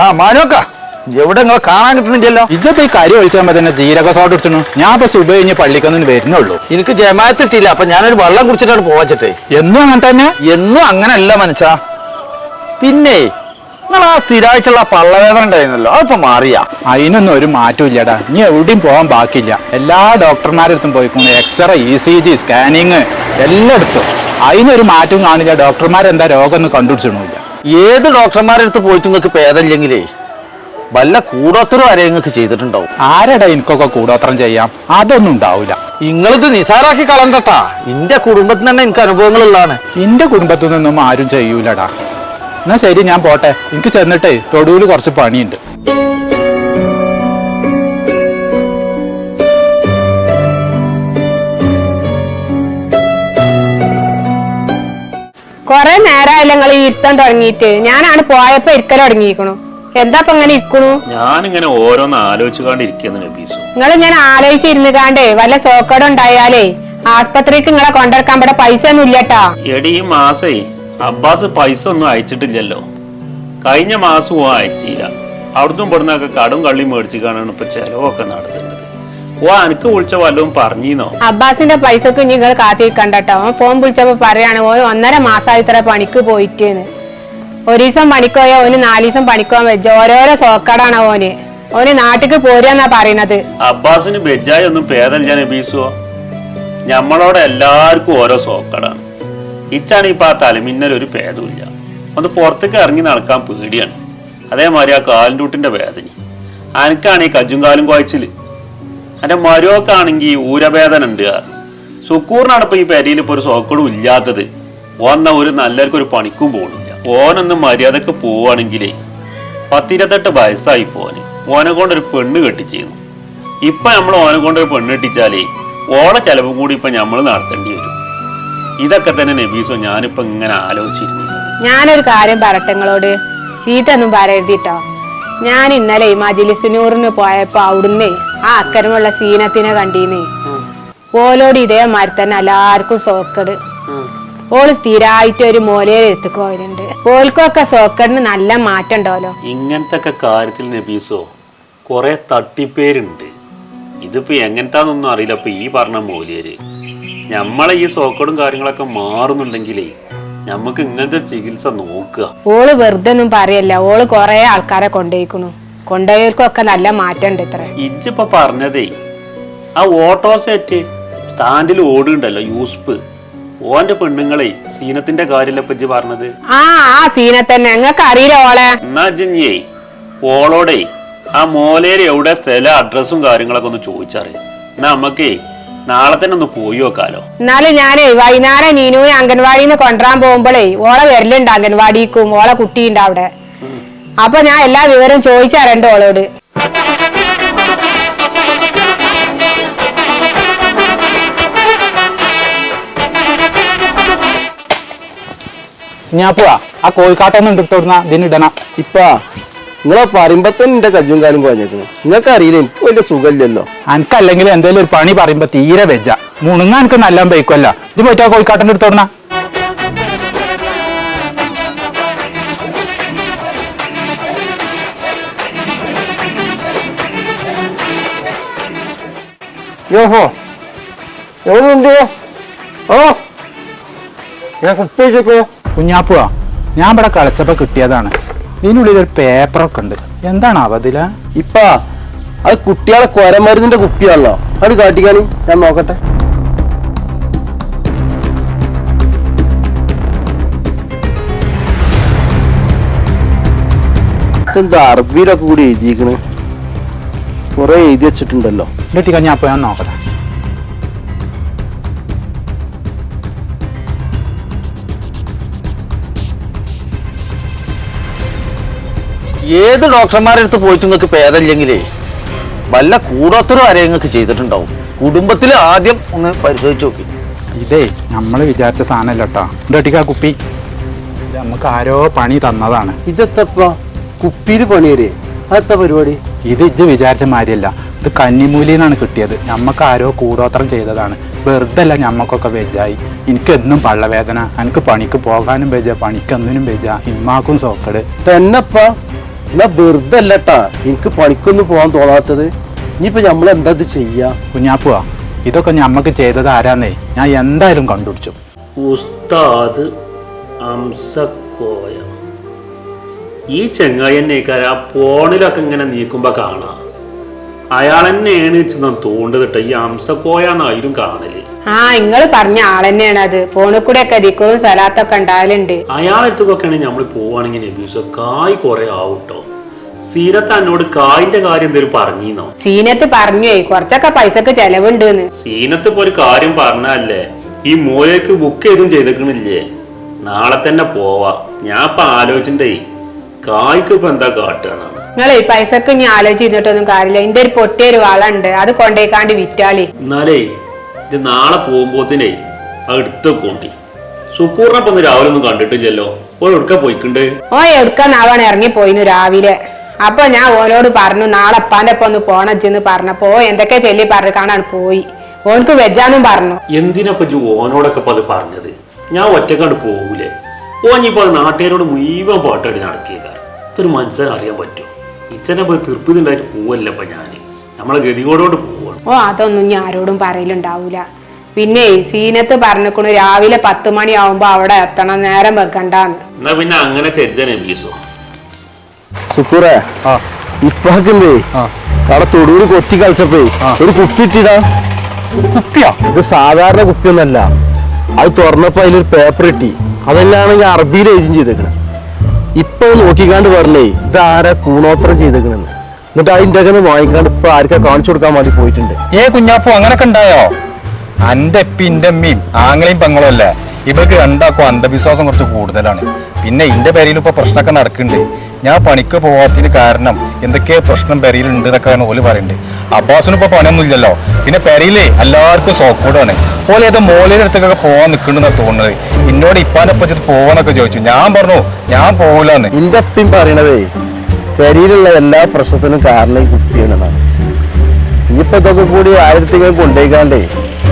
ആ മാനോക്ക എവിടെ നിങ്ങൾ കാണാൻ കിട്ടുന്നില്ലല്ലോ? ഇതൊക്കെ ഈ കാര്യം ഒഴിച്ചാൽ തന്നെ ജീരക സോട്ട് എടുത്തു ഞാൻ ഇപ്പൊ സുബ കഴിഞ്ഞ് പള്ളിക്കൊന്നും വരുന്നുള്ളൂ. എനിക്ക് ജമാഅത്ത് കിട്ടിയില്ല അപ്പൊ ഞാനൊരു വെള്ളം കുടിച്ചിട്ടാണ് പോവാച്ചിട്ടേ. എന്നും അങ്ങനെ തന്നെ? എന്നും അങ്ങനല്ല മനുഷ്യ. പിന്നെ നിങ്ങൾ ആ സ്ഥിരമായിട്ടുള്ള പള്ളവേദന ഉണ്ടായിരുന്നല്ലോ? അതിപ്പോ മാറിയാ. അതിനൊന്നും ഒരു മാറ്റവും ഇല്ലടാ. നീ എവിടെയും പോകാൻ ബാക്കിയില്ല. എല്ലാ ഡോക്ടർമാരുടെ അടുത്തും പോയിക്കൊണ്ട് x ray E C G scanning എല്ലായിടത്തും. അതിനൊരു മാറ്റവും കാണില്ല. ഡോക്ടർമാരെന്താ രോഗം ഒന്നും കണ്ടുപിടിച്ചിട്ടില്ല ഏത് ഡോക്ടർമാരുടെ അടുത്ത് പോയിട്ട് നിങ്ങൾക്ക് ഭേദമില്ലെങ്കിലേ വല്ല കൂടോത്തരം ആരെയും നിങ്ങൾക്ക് ചെയ്തിട്ടുണ്ടാവും. ആരടാ എനിക്കൊക്കെ കൂടോത്രം ചെയ്യാം? അതൊന്നും ഉണ്ടാവില്ല നിങ്ങളിത് നിസാരാക്കി കളന്തട്ടാ എന്റെ കുടുംബത്തിൽ തന്നെ എനിക്ക് അനുഭവങ്ങളുള്ളതാണ്. എന്റെ കുടുംബത്തിൽ നിന്നും ആരും ചെയ്യൂലടാ. എന്നാ ശരി ഞാൻ പോട്ടെ. എനിക്ക് ചെന്നിട്ടേ തൊടുവിൽ കുറച്ച് പണിയുണ്ട്. കൊറേ നേരമായില്ല നിങ്ങൾ ഇരുത്താൻ തുടങ്ങിയിട്ട്. ഞാനാണ് പോയപ്പോ ഇരിക്കൽ തുടങ്ങിയിരിക്കണു. എന്താ ഇപ്പൊ ഇങ്ങനെ ഇരിക്കണു? ഞാനിങ്ങനെ ഓരോന്ന് ആലോചിച്ചുകൊണ്ടിരിക്കുന്നു നബീസു. നിങ്ങൾ ഞാൻ ആലോചിച്ചിരുന്നു കാണ്ടേ വല്ല സോക്കേടുണ്ടായാലേ ആസ്പത്രിക്ക് നിങ്ങളെ കൊണ്ടിറക്കാൻ ഇവിടെ പൈസ ഒന്നും ഇല്ലട്ടാ. എടി ഈ മാസേ അബ്ബാസ് പൈസ ഒന്നും അയച്ചിട്ടില്ലല്ലോ. കഴിഞ്ഞ മാസവും അയച്ചില്ല. അവിടുന്ന് ഇവിടുന്നൊക്കെ കടും കള്ളി മേടിച്ച് കാണാണ് ഇപ്പൊ ചെലവൊക്കെ നടത്തുന്നത് ഓ അനക്ക് വിളിച്ച വല്ലതും പറഞ്ഞീന്നോ? അബ്ബാസിന്റെ പൈസക്ക് നിങ്ങൾ കാത്തിരിക്കണ്ടട്ടോ. അവൻ ഫോൺ വിളിച്ചപ്പോ പറയാണ് ഓന് ഒന്നര മാസമായി ഇത്ര പണിക്ക് പോയിട്ടേന്ന്. ഒരു ദിവസം പണിക്ക് ഓന് നാല് ദിവസം പണിക്കോൻ വെച്ച ഓരോരോ സോക്കടാണ് ഓന്. ഓന് നാട്ടിക്ക് പോരാന്നാ പറയണത്. അബ്ബാസിന് ബെജായി ഒന്നും പേരല്ല ബീസോ ഞമ്മളോട് എല്ലാവർക്കും ഓരോ സോക്കടാണ്. ഇച്ചാണ് ഇപ്പൊ ആ തലമിന്നൽ ഒരു ഭേദമില്ല ഒന്ന് പുറത്തേക്ക് ഇറങ്ങി നടക്കാൻ പേടിയാണ്. അതേമാതിരി ആ കാലിന്റൂട്ടിന്റെ വേദന. അനക്കാണ് ഈ കജ്ജും കാലും കുഴച്ചിൽ എന്റെ മരുവക്കാണെങ്കിൽ ഊരവേദന ഉണ്ട് സുക്കൂറിനാണ് ഈ പെരയിൽ ഇപ്പൊ ഒരു സോക്കടും ഇല്ലാത്തത്. ഓന്ന ഒരു നല്ലവർക്ക് ഒരു പണിക്കും പോകണില്ല ഓനൊന്ന് മര്യാദയ്ക്ക് പോവാണെങ്കിലേ പത്തിരുപത്തെട്ട് വയസ്സായി പോന്. ഓനെ കൊണ്ടൊരു പെണ്ണ് കെട്ടിച്ചിരുന്നു ഇപ്പൊ നമ്മൾ ഓനെ കൊണ്ടൊരു പെണ്ണ് കെട്ടിച്ചാലേ ഓളെ ചെലവും കൂടി ഇപ്പൊ നമ്മൾ നടത്തേണ്ടി വരും. ഇതൊക്കെ തന്നെ നബീസോ ഞാനിപ്പോ ഇങ്ങനെ ആലോചിച്ചിരുന്നു. ഞാനൊരു കാര്യം പറട്ടെ നിങ്ങളോട് ചീത്തൊന്നും പറയരുതിട്ടോ. ഞാൻ ഇന്നലെ മജിലിസിനൂറിന് പോയപ്പോ അവിടുന്ന് ആ അക്കരമുള്ള സീനത്തിനെ കണ്ടീന് ഓലോട് ഇതേമാതിരി തന്നെ എല്ലാവർക്കും സോക്കട്. ഓൾ സ്ഥിരമായിട്ട് ഒരു മോലയിൽ എടുത്തു പോയിട്ടുണ്ട്. ഓൽക്കൊക്കെ സോക്കടിന് നല്ല മാറ്റം ഉണ്ടാവല്ലോ ഇങ്ങനത്തെ കാര്യത്തിൽ നബീസോ കുറെ തട്ടിപ്പേരുണ്ട്. ഇതിപ്പോ എങ്ങനത്താന്നൊന്നും അറിയില്ല. ഇപ്പൊ ഈ പറഞ്ഞ മൂല്യര്. നമ്മളെ ഈ സോക്കടും കാര്യങ്ങളൊക്കെ മാറുന്നുണ്ടെങ്കിലേ നമുക്ക് ഇങ്ങനത്തെ ചികിത്സ നോക്കുക. ഓൾ വെറുതെ ഒന്നും പറയല്ല. ഓൾ കൊറേ ആൾക്കാരെ കൊണ്ടുപോയിക്കണു കൊണ്ടുപോയവർക്കൊക്കെ നല്ല മാറ്റം ഉണ്ട് ഇത്ര ഇജ്ജിപ്പോ പറഞ്ഞതേ ആ ഓട്ടോ സെറ്റ് സ്റ്റാൻഡിൽ ഓടുണ്ടല്ലോ യൂസ്പ് ഓന്റെ പെണ്ണുങ്ങളെ സീനത്തിന്റെ കാര്യമല്ല ഇപ്പൊ ഇജ്ജ് പറഞ്ഞത്? ആ ആ സീനെ തന്നെ ഞങ്ങൾക്ക് അറിയില്ല ഓളെ? എന്നാ ജിഞ്ഞേ ഓളോടെ ആ മോലേര് എവിടെ സ്ഥല അഡ്രസ്സും കാര്യങ്ങളൊക്കെ ഒന്ന് ചോദിച്ചറിയാം. എന്നാ നമുക്കേ നാളെ തന്നെ ഒന്ന് പോയി നോക്കാലോ. എന്നാലും ഞാനേ വൈകുന്നേരം നീനുവിനെ അംഗൻവാടിയിൽ നിന്ന് കൊണ്ടുവരാൻ പോകുമ്പോഴേ ഓളെ വരലുണ്ട് അംഗൻവാടിക്കും ഓളെ കുട്ടിയുണ്ട് അവിടെ. അപ്പൊ ഞാൻ എല്ലാ വിവരവും ചോദിച്ചറിയണ്ട ഓളോട്. ഞാൻ പോവാ. ആ കോഴിക്കാട്ടൊന്നും ഇട്ടിട്ട് ഇട്ടോടുന്ന ഇതിനിടണം ഇപ്പാ നിങ്ങളെ പറയുമ്പോ തന്നെ എന്റെ കജ്ജും കാലും കുഴഞ്ഞേക്കുന്നു. നിങ്ങൾക്ക് അറിയില്ല എനിക്ക് വലിയ സുഖമില്ലല്ലോ. അനക്കല്ലെങ്കിൽ എന്തെങ്കിലും ഒരു പണി പറയുമ്പോ തീരെ വെജ മുണുങ്ങാൻ എനിക്ക് നല്ല ബൈക്കല്ല ഇത് പോയിട്ടാ കോഴിക്കാട്ടന്റെ എടുത്തോടണ യോഹോ എവിടെയുണ്ട് ഓ ഞാൻ കുഞ്ഞാപ്പുവാ ഞാൻ ഇവിടെ കളിച്ചപ്പോ കിട്ടിയതാണ്. ഇതിനുള്ളിൽ ഒരു പേപ്പറൊക്കെ ഉണ്ട്. എന്താണ് അവതില ഇപ്പ അത് കുട്ടികളെ കൊരമരുന്നിന്റെ കുപ്പിയാണല്ലോ. അത് കാട്ടിക്കാണി ഞാൻ നോക്കട്ടെ. എന്താ അറബിയിലൊക്കെ കൂടി എഴുതിയിരിക്കണേ കുറെ എഴുതി വെച്ചിട്ടുണ്ടല്ലോ. ഞാൻ നോക്കട്ടെ. ഏത് ഡോക്ടർമാരുടെ അടുത്ത് പോയിട്ട് നിങ്ങൾക്ക് ഭേദമില്ലെങ്കിലേ വല്ല കൂടോത്തരം വരെ നിങ്ങൾക്ക് ചെയ്തിട്ടുണ്ടാവും. കുടുംബത്തിൽ ആദ്യം ഒന്ന് പരിശോധിച്ച് നോക്കി. ഇതേ നമ്മൾ വിചാരിച്ച സാധനമല്ല കേട്ടോ. കുപ്പി. ഇത് നമുക്ക് ആരോ പണി തന്നതാണ്. ഇതെത്തപ്പോ? കുപ്പിയിൽ പണിയരേ. അതെത്ത പരിപാടി? ഇത് ഇത് വിചാരിച്ച മാതിരിയല്ല. ഇത് കന്നിമൂലിന്നാണ് കിട്ടിയത്. നമുക്ക് ആരോ കൂടോത്രം ചെയ്തതാണ്. വെറുതെ അല്ല ഞമ്മക്കൊക്കെ വെജായി എനിക്ക് എന്നും പള്ളവേദന. എനിക്ക് പണിക്ക് പോകാനും വെജ പണിക്കൊന്നിനും വെജ ഇമ്മാക്കും സോക്കട്. തന്നെപ്പ? എന്നാ വെറുതെ അല്ലട്ടാ എനിക്ക് പണിക്കൊന്നും പോകാൻ തോന്നാത്തത്. ഇനിയിപ്പോ നമ്മൾ എന്താ ഇത് ചെയ്യാ? കുഞ്ഞാപ്പുവാ ഇതൊക്കെ ഞമ്മക്ക് ചെയ്തത് ആരാന്നേ? ഞാൻ എന്തായാലും കണ്ടുപിടിച്ചു. ഉസ്താദ് അംസക്കോയ. ഈ ചെങ്ങായി ആ ഫോണിലൊക്കെ ഇങ്ങനെ നീക്കുമ്പോ കാണാം. അയാൾ തന്നെയാണ് ചെന്ന് തോണ്ടുകിട്ട ഈ അംസക്കോയാന്നായാലും കാണൽ. ആ നിങ്ങൾ പറഞ്ഞ ആളെന്നെയാണ് അത്. ഫോണിൽ കൂടെ ഒക്കെ ദിക്കറും സ്ഥലത്തൊക്കെ ഉണ്ടാവലുണ്ട്. അയാളടുത്തൊക്കെയാണ് നമ്മൾ പോവാണെങ്കിൽ കായ് കുറെ ആവട്ടോ. സീനത്ത് എന്നോട് കായിന്റെ കാര്യം എന്തേലും പറഞ്ഞീന്നോ? സീനത്ത് പറഞ്ഞേ കുറച്ചൊക്കെ പൈസക്ക് ചെലവുണ്ട് സീനത്ത് ഇപ്പൊ ഒരു കാര്യം പറഞ്ഞല്ലേ ഈ മൂലയ്ക്ക് ബുക്ക് ചെയ്തും ചെയ്തേക്കണില്ലേ? നാളെ തന്നെ പോവാ. ഞാൻ ഇപ്പൊ ആലോചിച്ചിട്ടേ കായ്ക്ക് ഇപ്പൊ എന്താ കാട്ടുകയാണ് നിങ്ങളെ പൈസക്ക് ഇനി ആലോചിച്ചിരുന്നിട്ടൊന്നും കാര്യമില്ല. എന്റെ ഒരു പൊട്ടിയൊരു വളണ്ട് അത് കൊണ്ടേക്കാണ്ട് വിറ്റാളി. എന്നാലേ ഇത് നാളെ പോകുമ്പോത്തിനേ അത് എടുത്ത് കൊണ്ടി സുക്കൂറിനെ ഒന്ന് രാവിലെ ഒന്നും കണ്ടിട്ടില്ലല്ലോ. ഓ എടുക്കാൻ പോയിക്കണ്ട്? ഓ എടുക്കാനാവാണ് ഇറങ്ങി പോയിന്നു രാവിലെ. അപ്പൊ ഞാൻ ഓനോട് പറഞ്ഞു നാളെ അപ്പാന്റെ ഒപ്പം ഒന്ന് പോണച്ചെന്ന് പറഞ്ഞപ്പോ ഓ എന്തൊക്കെ ചെല്ലി പറഞ്ഞു കാണാൻ പോയി. ഓനക്ക് വെജാന്നും പറഞ്ഞു. എന്തിനപ്പൊ ഓനോടൊക്കെ അത് പറഞ്ഞത്? ഞാൻ ഒറ്റക്കാണ്ട് പോകൂലേ ഓ അത് നാട്ടുകാരോട് മുഴുവൻ പാട്ടാടി നടക്കിയേക്കാർ ഇതൊരു മനസ്സിനറിയാൻ പറ്റും. ഇച്ചനെ പോയി തീർപ്പിതുണ്ടായിട്ട് പോവല്ലപ്പ ഞാൻ. നമ്മളെ ഗതികോടോട് പോവാണ് ഓ അതൊന്നും ഞാൻ ആരോടും പറയലുണ്ടാവൂല. പിന്നെ സീനത്ത് പറഞ്ഞിക്കണു രാവിലെ പത്ത് മണിയാവുമ്പോ അവിടെ എത്തണം നേരം വെക്കണ്ടാന്ന്. എന്നാ പിന്നെ അങ്ങനെ സുക്കൂറേ ഇപ്പാക്കില്ലേ? ആ. അവിടെ തൊടൂര് കൊത്തി കളിച്ചപ്പോ. ഒരു കുപ്പി ഇട്ടിടാ കുപ്പിയാ? ഇത് സാധാരണ കുപ്പിയൊന്നല്ല. അത് തുറന്നപ്പോ അതിലൊരു പേപ്പർ ഇട്ടി. അതെല്ലാം ഞാൻ അറബിയിൽ എഴുതി ചെയ്തേക്കണേ. ഇപ്പൊ നോക്കിക്കാണ്ട് പറഞ്ഞേ ഇത് ആരാ കൂണോത്രം ചെയ്തേക്കണെന്ന്. എന്നിട്ട് അതിന്റെ ഒക്കെ വാങ്ങിക്കാണ്ട് ഇപ്പൊ ആർക്കാ കാണിച്ചു കൊടുക്കാൻ വേണ്ടി പോയിട്ടുണ്ട്. ഏ കുഞ്ഞാപ്പു അങ്ങനൊക്കെ ഉണ്ടായോ? അന്റെ പിന്റെ ഇന്റെ അമ്മയും ആങ്ങളെയും പെങ്ങളും അല്ലേ? ഇവർക്ക് രണ്ടാക്കും അന്ധവിശ്വാസം കുറച്ച് കൂടുതലാണ്. പിന്നെ ഇന്റെ പേരിൽ ഇപ്പൊ പ്രശ്നമൊക്കെ നടക്കുന്നുണ്ട്. ഞാൻ പണിക്ക് പോവാത്തതിന് കാരണം എന്തൊക്കെ പ്രശ്നം പെരയിൽ ഉണ്ട് എന്നൊക്കെയാണ് ഓൽ പറയുന്നുണ്ട് അബ്ബാസിന് ഇപ്പൊ പണിയൊന്നും ഇല്ലല്ലോ. പിന്നെ പെരയിലേ എല്ലാവർക്കും സോക്കൂടാണ് ഓലെ ഏതോ മോളിയുടെ അടുത്തൊക്കെ പോവാൻ നിൽക്കുന്നുണ്ടെന്നാണ് തോന്നുന്നത്. എന്നോട് ഇപ്പാനെ പറ്റിട്ട് പോവാന്നൊക്കെ ചോദിച്ചു. ഞാൻ പറഞ്ഞു ഞാൻ പോകില്ലെന്ന് എന്റെ അപ്പിൻ പറയണതേ പെരിയിലുള്ള എല്ലാ പ്രശ്നത്തിനും കാരണം ഈ കുട്ടിയാണെന്നാണ് ഇനിയിപ്പോ ഇതൊക്കെ കൂടി ആയിരത്തിങ്ങനെ കൊണ്ടുപോയിക്കാണ്ടേ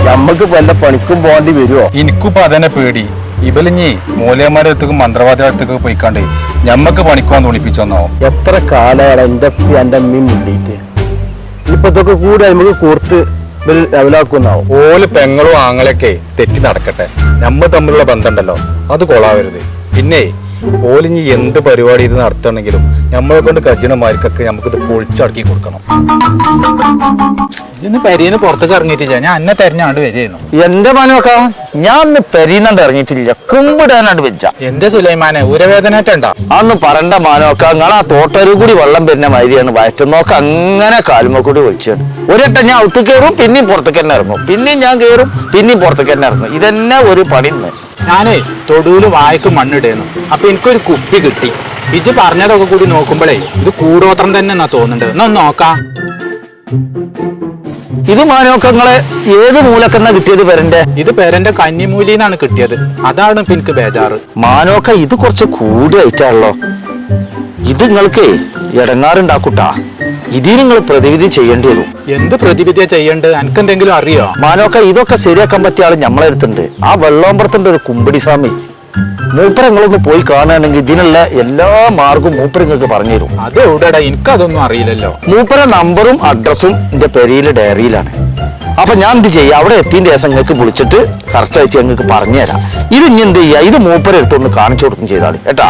നമ്മക്ക് വല്ല പണിക്കും പോകേണ്ടി വരുമോ എനിക്കിപ്പോ അതന്നെ പേടി. ഇവലിഞ്ഞി മൂലയന്മാരുടെ അടുത്തേക്ക് മന്ത്രവാദിയുടെ അടുത്തേക്ക് പോയിക്കാണ്ട് ഞമ്മക്ക് പണിക്കുവാൻ തോണിപ്പിച്ചോന്നോ എത്ര കാലമാണ് എന്റെ എന്റെ അമ്മയും മുണ്ടിയിട്ട് ഇപ്പൊ ഇതൊക്കെ കൂടി നമുക്ക് കൂർത്ത് ലെവലാക്കുന്നാവും? ഓൽ പെങ്ങളും ആങ്ങളൊക്കെ തെറ്റി നടക്കട്ടെ. നമ്മൾ തമ്മിലുള്ള ബന്ധമുണ്ടല്ലോ അത് കൊളാവരുത് പിന്നെ ഓലിഞ്ഞി എന്ത് പരിപാടി ഇത് നടത്തണമെങ്കിലും നമ്മളെ കൊണ്ട് കജിനമാർക്കൊക്കെ നമുക്കിത് പൊളിച്ചടക്കി കൊടുക്കണം. ഇന്ന് പെരീന്ന് പുറത്തേക്ക് ഇറങ്ങിയിട്ടില്ല. ഞാൻ എന്നെ തെരഞ്ഞാണ്ട് വരികയായിരുന്നു. എന്റെ മനോക്ക ഞാൻ ഒന്ന് പെരീന്നണ്ട് ഇറങ്ങിയിട്ടില്ല. കുമ്പിടാനാണ്ട് വെച്ച എന്റെ സുലൈമാനെ ഉരവേദനേറ്റണ്ട അന്ന് പറണ്ട മാനോക്ക നിങ്ങൾ ആ തോട്ടരു കൂടി വെള്ളം വരുന്ന മാതിരിയാണ്. വയറ്റുന്നോക്ക അങ്ങനെ കാലുമ കൂടി ഒഴിച്ചാണ് ഒരട്ടം ഞാൻ ഒത്തു കയറും പിന്നെയും പുറത്തേക്ക് തന്നെ ഇറങ്ങും. പിന്നെയും ഞാൻ കയറും പിന്നെയും പുറത്തേക്ക് തന്നെ ഇറങ്ങും. ഇതന്നെ ഒരു പണി ഇന്ന്. ഞാനേ തൊടുവിൽ വായ്ക്ക് മണ്ണിടുന്നു. അപ്പൊ എനിക്കൊരു കുപ്പി കിട്ടി. ബിജു പറഞ്ഞതൊക്കെ കൂടി നോക്കുമ്പോഴേ ഇത് കൂടോത്രം തന്നെ എന്നാ തോന്നുന്നുണ്ട്. എന്നാ ഒന്ന് നോക്കാം. ഇത് മാനോക്കങ്ങളെ ഏത് മൂലക്കെന്നാ കിട്ടിയത് പെരന്റെ ഇത് പേരന്റെ കന്നിമൂലിന്നാണ് കിട്ടിയത്. അതാണ് ഇപ്പൊ എനിക്ക് ബേജാറ്. മാനോക്ക ഇത് കുറച്ച് കൂടി ആയിട്ടാണല്ലോ ഇത് നിങ്ങൾക്ക് ഇടങ്ങാറുണ്ടാക്കൂട്ടാ. ഇതിന് നിങ്ങൾ പ്രതിവിധി ചെയ്യേണ്ടി വരും. എന്ത് പ്രതിവിധിയാ ചെയ്യേണ്ടത്? എനിക്ക് എന്തെങ്കിലും അറിയോ? മാനോക്ക ഇതൊക്കെ ശരിയാക്കാൻ പറ്റിയ ആൾ നമ്മളെ അടുത്തുണ്ട്. ആ വെള്ളോമ്പറത്തിന്റെ ഒരു കുമ്പടി സ്വാമി മൂപ്പരങ്ങളൊന്ന് പോയി കാണുകയാണെങ്കിൽ ഇതിനുള്ള എല്ലാ മാർഗവും മൂപ്പരങ്ങൾക്ക് പറഞ്ഞു തരും. അത് എവിടെടാ? എനിക്കതൊന്നും അറിയില്ലല്ലോ. മൂപ്പര നമ്പറും അഡ്രസ്സും എന്റെ പെരിയിലെ ഡയറിയിലാണ്. അപ്പൊ ഞാൻ എന്ത് ചെയ്യാം? അവിടെ എത്തിന്റെ ദിവസം നിങ്ങൾക്ക് വിളിച്ചിട്ട് കറക്റ്റ് ആയിട്ട് ഞങ്ങൾക്ക് പറഞ്ഞു തരാം. ഇത് ഇനി എന്ത് ചെയ്യാ ഇത് മൂപ്പര എടുത്തൊന്ന് കാണിച്ചു കൊടുക്കും ചെയ്താൽ കേട്ടാ?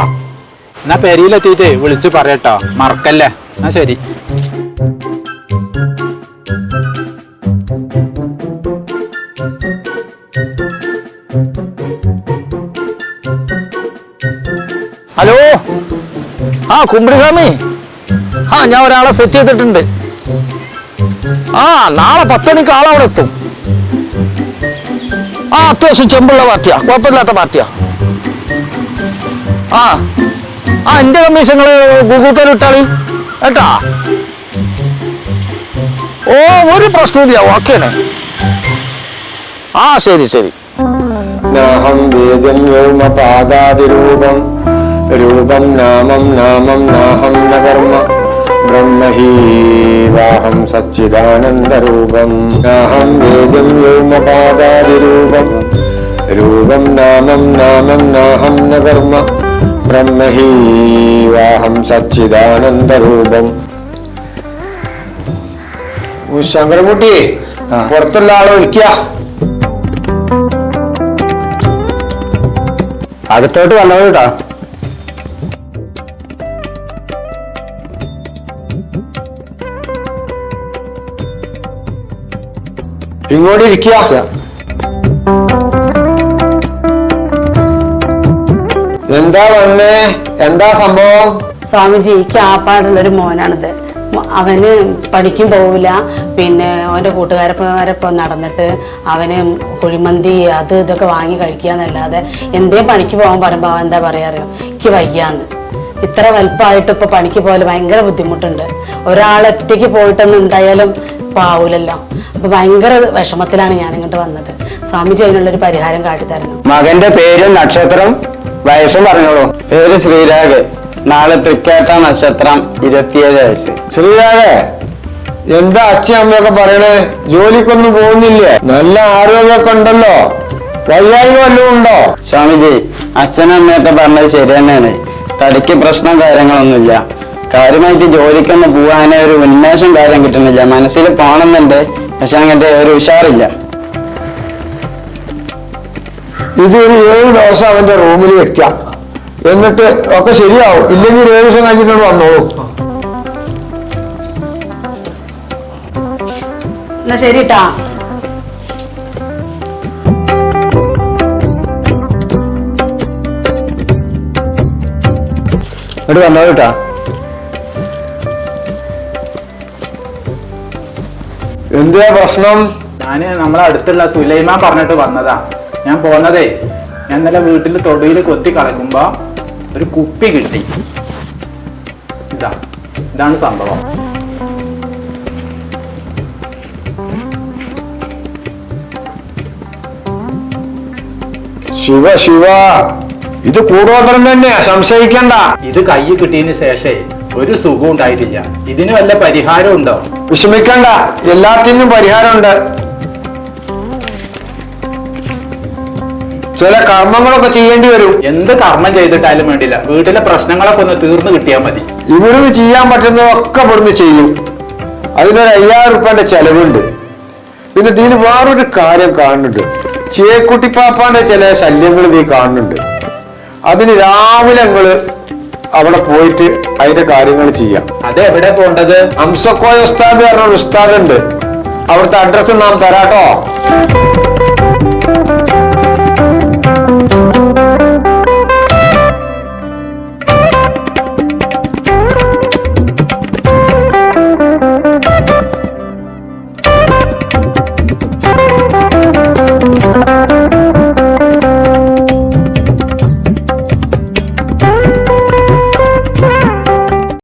എന്നാ പെരിയിലെത്തിയിട്ട് വിളിച്ചു പറയട്ടോ. മറക്കല്ലേ? എന്നാ ശരി. ആ കുമ്പിടിസ്വാമി. ആ ഞാൻ ഒരാളെ സെറ്റ് ചെയ്തിട്ടുണ്ട്. ആ നാളെ പത്ത് മണിക്ക് ആളവിടെ എത്തും. ആ അത്യാവശ്യം ചെമ്പുള്ള പാർട്ടിയാ കുഴപ്പമില്ലാത്ത പാർട്ടിയാ. ആ ആ എന്റെ കമ്മീഷൻ നിങ്ങൾ ഗൂഗിൾ പേയിൽ കേട്ടാ? ഓ ഒരു പ്രശ്നമില്ല ഓക്കേനെ ആ ശരി ശരി. നാഹം വേദം വ്യോമപാദാതിരൂപം രൂപം നാമം നാമം നാഹം നകർമ്മ. കർമ്മ ബ്രഹ്മഹീവാഹം സച്ചിദാനന്ദരൂപം. നാഹം വേദം വ്യോമപാദാതിരൂപം രൂപം നാമം നാമം നാഹം നകർമ്മ. കർമ്മ ബ്രഹ്മഹീവാഹം സച്ചിദാനന്ദരൂപം. ശങ്കരൻകുട്ടി പുറത്തുള്ള ആളെ വിളിക്കുക അകത്തോട്ട് വന്നത് കേട്ടാ ഇങ്ങോട്ട് ഇരിക്കുക എന്താ വന്നേ? എന്താ സംഭവം? സ്വാമിജി എനിക്ക് ആപ്പാടുള്ളൊരു മോനാണിത്. മ- അവന് പഠിക്കും പോവില്ല. പിന്നെ അവന്റെ കൂട്ടുകാരന്മാരൊപ്പം നടന്നിട്ട് അവന് കുഴിമന്തി അത് ഇതൊക്കെ വാങ്ങി കഴിക്കുക എന്നല്ലാതെ എന്തേലും പണിക്ക് പോകാൻ പറയുമ്പോൾ അവൻ എന്താ പറയാറിയോ എനിക്ക് വയ്യാന്ന്. ഇത്ര വലുപ്പമായിട്ട് ഇപ്പൊ പണിക്ക് പോലെ ഭയങ്കര ബുദ്ധിമുട്ടുണ്ട്. ഒരാളൊറ്റയ്ക്ക് പോയിട്ടൊന്നും എന്തായാലും പാവൂലല്ലോ. അപ്പൊ ഭയങ്കര വിഷമത്തിലാണ് ഞാൻ ഇങ്ങോട്ട് വന്നത്. സ്വാമിജി അതിനുള്ളൊരു പരിഹാരം കാട്ടിത്തരണം. മകന്റെ പേരും നക്ഷത്രം വയസ്സും പറഞ്ഞോളൂ. പേര് ശ്രീരാഗ്. നാളെ തൃക്കേട്ട നക്ഷത്രം ഇരുപത്തിയേഴ് വയസ്സ്. ശ്രീരാഗേ എന്താ അച്ഛൻ അമ്മയൊക്കെ പറയണേ? ജോലിക്കൊന്നും പോകുന്നില്ലേ? നല്ല ആരോഗ്യമൊക്കെ ഉണ്ടല്ലോ. വയ്യായ്മ വല്ലതും ഉണ്ടോ? സ്വാമിജി അച്ഛനും അമ്മയൊക്കെ പറഞ്ഞത് ശരി തന്നെയാണ്. തടിക്ക് പ്രശ്നം കാര്യങ്ങളൊന്നുമില്ല. കാര്യമായിട്ട് ജോലിക്കൊന്നും പോകാനൊരു ഒരു ഉന്മേഷം കാര്യം കിട്ടുന്നില്ല. മനസ്സിൽ പോണമെന്നുണ്ട് പക്ഷെ അങ്ങനത്തെ ഒരു ഉഷാറില്ല. ഇതൊരു ഏഴ് ദിവസം അവന്റെ റൂമിൽ വെക്കാം. എന്നിട്ട് ഒക്കെ ശരിയാവും. ഇല്ലെങ്കിൽ ഒരു ഏഴ് ദിവസം കഴിഞ്ഞിട്ട് വന്നോളൂ. എന്നാ ശരി ട്ടാ. എന്നിട്ട് വന്നോ കേട്ടാ എന്തുവാ പ്രശ്നം? ഞാൻ നമ്മളെ അടുത്തുള്ള സുലൈമാൻ പറഞ്ഞിട്ട് വന്നതാ. ഞാൻ പോന്നതേ ഞാൻ ഇന്നലെ വീട്ടിൽ തൊടിയിൽ കൊത്തി കളക്കുമ്പോ ഒരു കുപ്പി കിട്ടി. ഇതാ ഇതാണ് സംഭവം. ശിവ ശിവ. ഇത് കൂടോത്രം തന്നെയാ സംശയിക്കണ്ട. ഇത് കൈ കിട്ടിയതിന് ശേഷേ ഒരു സുഖം ഉണ്ടായിട്ടില്ല. ഇതിന് വല്ല പരിഹാരം ഉണ്ടോ? വിഷമിക്കണ്ട. എല്ലാത്തിനും പരിഹാരമുണ്ട്. ചില കർമ്മങ്ങളൊക്കെ ചെയ്യേണ്ടി വരും. എന്ത് കർമ്മം ചെയ്തിട്ടാലും വേണ്ടില്ല. വീട്ടിലെ പ്രശ്നങ്ങളൊക്കെ ഒന്ന് തീർന്നു കിട്ടിയാൽ മതി. ഇവിടുന്ന് ചെയ്യാൻ പറ്റുന്നതൊക്കെ ഇവിടുന്ന് ചെയ്യും. അതിനൊരു അയ്യായിരം റുപ്യന്റെ ചെലവുണ്ട്. പിന്നെ ഇതിന് വേറൊരു കാര്യം കാണുന്നുണ്ട്. ചേക്കുട്ടിപ്പാപ്പാന്റെ ചില ശല്യങ്ങൾ നീ കാണുന്നുണ്ട്. അതിന് രാവിലെ ഞങ്ങൾ അവിടെ പോയിട്ട് അതിന്റെ കാര്യങ്ങൾ ചെയ്യാം. അത് എവിടെ പോണ്ടത്? അംസക്കോയ ഉസ്താദ് പറഞ്ഞ ഒരു ഉസ്താദ് ഉണ്ട് അവിടുത്തെ അഡ്രസ്സ് നാം തരാട്ടോ.